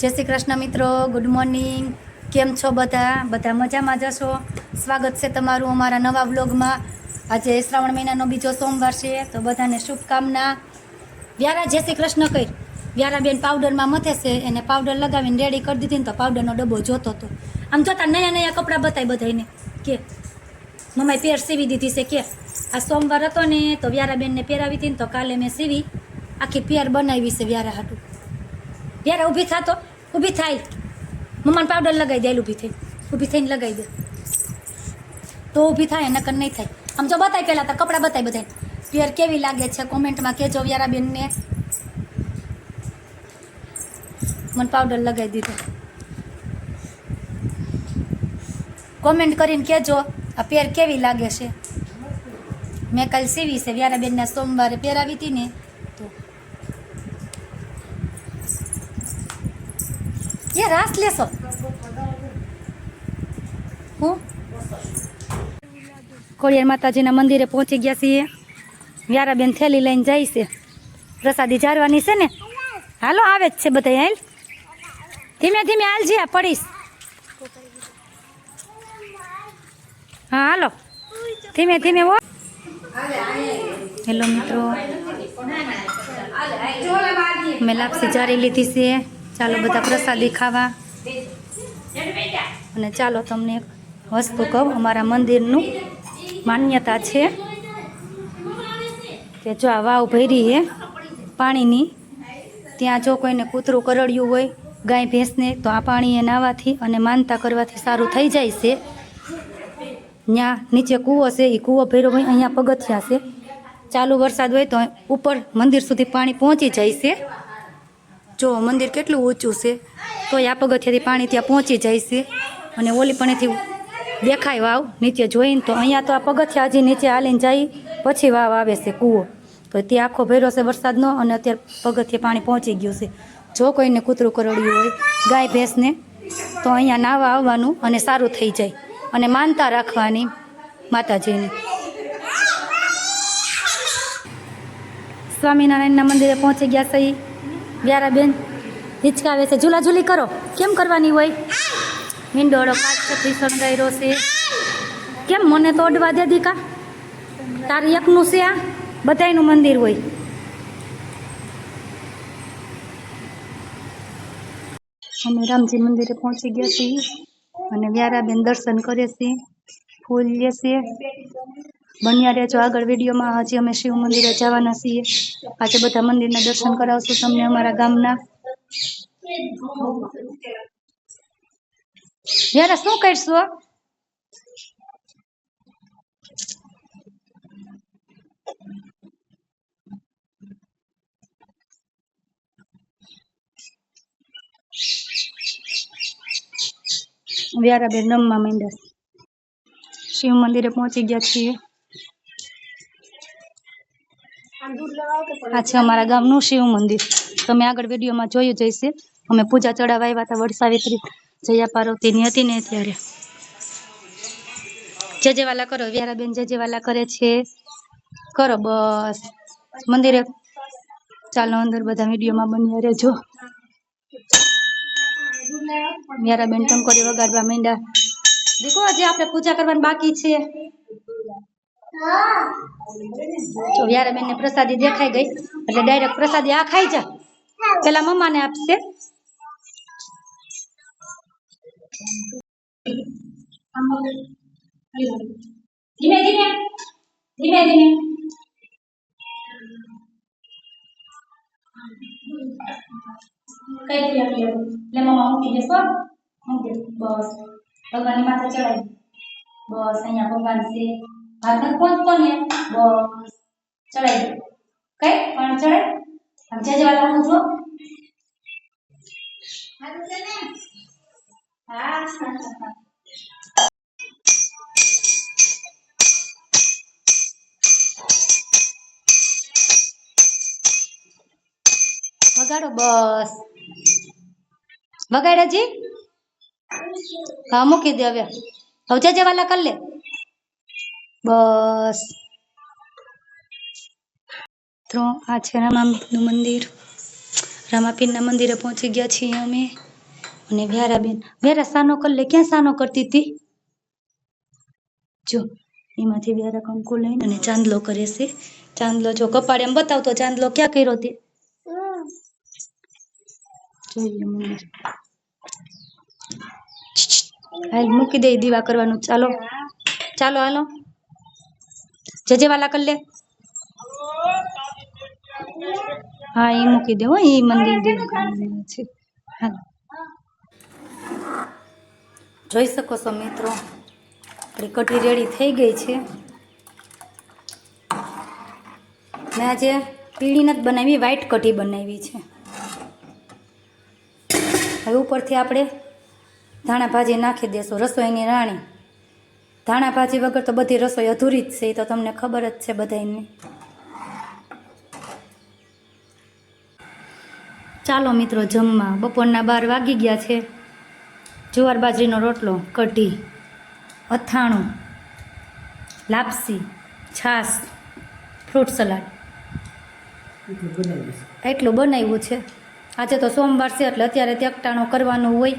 જય શ્રી કૃષ્ણ મિત્રો good morning કેમ છો બધા? બધા મજામાં જશો સ્વાગત છે તમારું અમારા નવા વ્લોગમાં. આજે શ્રાવણ મહિનાનો બીજો સોમવાર છે, તો બધાને શુભકામના. વ્યારા જય શ્રી કૃષ્ણ કઈ. વ્યારાબેન પાવડરમાં મથે છે, એને પાવડર લગાવીને રેડી કરી દીધી ને તો પાવડરનો ડબ્બો જોતો હતો. આમ જોતા નયા નયા કપડાં બતાવી બધાને કે, મમ્માએ પેર સીવી દીધી છે, કે. આ સોમવાર હતો ને, તો વ્યારાબેનને પહેરાવી હતી ને તો કાલે મેં સીવી આખી પેર બનાવી છે વ્યારા હાટું. વ્યારા ઊભી થાતો ઊભી થાય. મમ્માને પાવડર લગાવી દે ઊભી થઈ. ઊભી થઈને લગાવી દે. તો ઊભી થાય નકર નહીં થાય. આમ જો બતાય પહેલાં તો, કપડાં બતાય બધાય. પેર કેવી લાગે છે? કોમેન્ટમાં કહેજો વ્યારાબેનને. મને પાવડર લગાવી દીધો. કોમેન્ટ કરીને કહેજો, આ પેર કેવી લાગે છે? મેં કાલ સીવી છે વ્યારાબેનના સોમવારે પહેરાવી હતી ને. એ રાસ લેશો હું કોળિયાર માતાજીના મંદિરે પહોંચી ગયા છીએ. વ્યારાબેન થેલી લઈને જાય છે. પ્રસાદી જારવાની છે ને? હાલો, આવે જ છે બધા હાલ. ધીમે ધીમે હાલજી પડીશ. હા, હાલો. ધીમે ધીમે ઓ હેલો મિત્રો. મેં લાપસી જારી લીધી છે. ચાલો બધા પ્રસાદી ખાવા. અને ચાલો તમને એક વસ્તુ કહું અમારા મંદિરનું માન્યતા છે કે જો આ વાવ ભરી હે પાણીની ત્યાં જો કોઈને કૂતરું કરડ્યું હોય ગાય ભેંસને તો આ પાણીએ નાહવાથી અને માનતા કરવાથી સારું થઈ જાય છે. ત્યાં નીચે કૂવો છે એ કૂવો ભર્યો હોય અહીંયા પગથિયા છે. ચાલુ વરસાદ હોય તો ઉપર મંદિર સુધી પાણી પહોંચી જાય છે. જો મંદિર કેટલું ઊંચું છે, તોય આ પગથિયાથી પાણી ત્યાં પહોંચી જાય છે. અને ઓલી પણેથી દેખાય વાવ, નીચે જોઈને તો અહીંયા તો આ પગથિયા હજી નીચે હાલીને જાય, પછી વાવ આવે છે કૂવો. તો ત્યાં આખો ભર્યો છે વરસાદનો અને અત્યારે પગથિયે પાણી પહોંચી ગયું છે. જો કોઈને કૂતરું કરડ્યું હોય, ગાય ભેંસને તો અહીંયા નાવા આવવાનું અને સારું થઈ જાય. અને માનતા રાખવાની માતાજીની. સ્વામિનારાયણના મંદિરે પહોંચી ગયા સહી વ્યારાબેન હિચકાવે છે ઝૂલા ઝૂલી કરો કેમ કરવાની હોય મીંડોળો કાચથી શણગાર્યો છે કેમ મને તો અડવા દે દીકા તારી એકનું છે આ બધાયનું મંદિર હોય અમે રામજી મંદિરે પહોંચી ગયા છીએ અને વ્યારાબેન દર્શન કરે છે ફૂલ લે છે બન્યા રહેજો. આગળ વિડીયોમાં હજી અમે શિવ મંદિરે જવાના છીએ. આજે બધા મંદિરના દર્શન કરાવશું તમને અમારા ગામના. વ્યારા શું કરશું? વ્યારાબેન રમવા માંડ્યા. છે. શિવ મંદિરે પહોંચી ગયા છીએ. આ છે અમારા ગામનું શિવ મંદિર. તમે આગળ વિડીયોમાં જોયું જ હશે. અમે પૂજા ચડાવવા આવ્યા હતા વડસાવિત્રી જયા પાર્વતીની હતી ને ત્યારે. જે જેવાલા કરો વ્યારાબેન જે જેવાલા કરે છે કરો બસ. મંદિરે ચાલો અંદર બધા વિડીયોમાં બન્યા રહેજો. વ્યારાબેન ટંકોરી વગાડવા માંડ્યા. દેખો આજે આપણે પૂજા કરવાની બાકી છે. તો વ્યારાબેન ને પ્રસાદી દેખાઈ ગઈ, એટલે ડાયરેક્ટ પ્રસાદી આ ખાઈ જા. પેલા મમ્માને આપશે. ધીમે ધીમે ધીમે ધીમે. કઈ એટલે મમ્મા બસ. માથે ચડાવી બસ, અહીંયા ભગવાન છે. હાથ કોણ પહોંચતો ને બસ. ચડાવી કઈ પણ ચડાય? આમ જવા લાગુ છો. વગાડો, બસ. વગાડ્યા જી? હા, મૂકી દે હવે. હવે જેવાલા કરી લે. બસ. મિત્રો, આ છે રામાનું મંદિર. રામાપીરના મંદિરે પહોંચી ગયા છીએ અમે. અને વ્યારાબેન, વ્યારા સાનો કર લે, ક્યાં સાનો કરતી હતી? જો, એમાંથી વ્યારા કંકુ લઈને અને ચાંદલો કરે છે. ચાંદલો જો કપાળે એમ બતાવતો, ચાંદલો ક્યાં કર્યો તે? જોઈએ મંદિર. હાલ મૂકી દે દીવા કરવાનું. ચાલો ચાલો હાલો. જે જે વાલા કર લે. હા એ મૂકી દેવો એ મંદિર છે હા. જોઈ શકો છો મિત્રો, આપણી કઢી રેડી થઈ ગઈ છે. મેં આજે પીળી નથી બનાવી, વ્હાઈટ કઢી બનાવી છે. હવે ઉપરથી આપણે ધાણા ભાજી નાખી દેશું, રસોઈની રાણી. ધાણા ભાજી વગર તો બધી રસોઈ અધૂરી જ છે, એ તો તમને ખબર જ છે બધાને ચાલો મિત્રો, જમવા. બપોરના બાર વાગી ગયા છે. જુવાર બાજરીનો રોટલો, કઢી, અથાણું, લાપસી, છાશ, ફ્રૂટ સલાડ. એટલું બનાવ્યું છે. આજે તો સોમવાર છે, એટલે અત્યારે ત્યકટાણો કરવાનો હોય.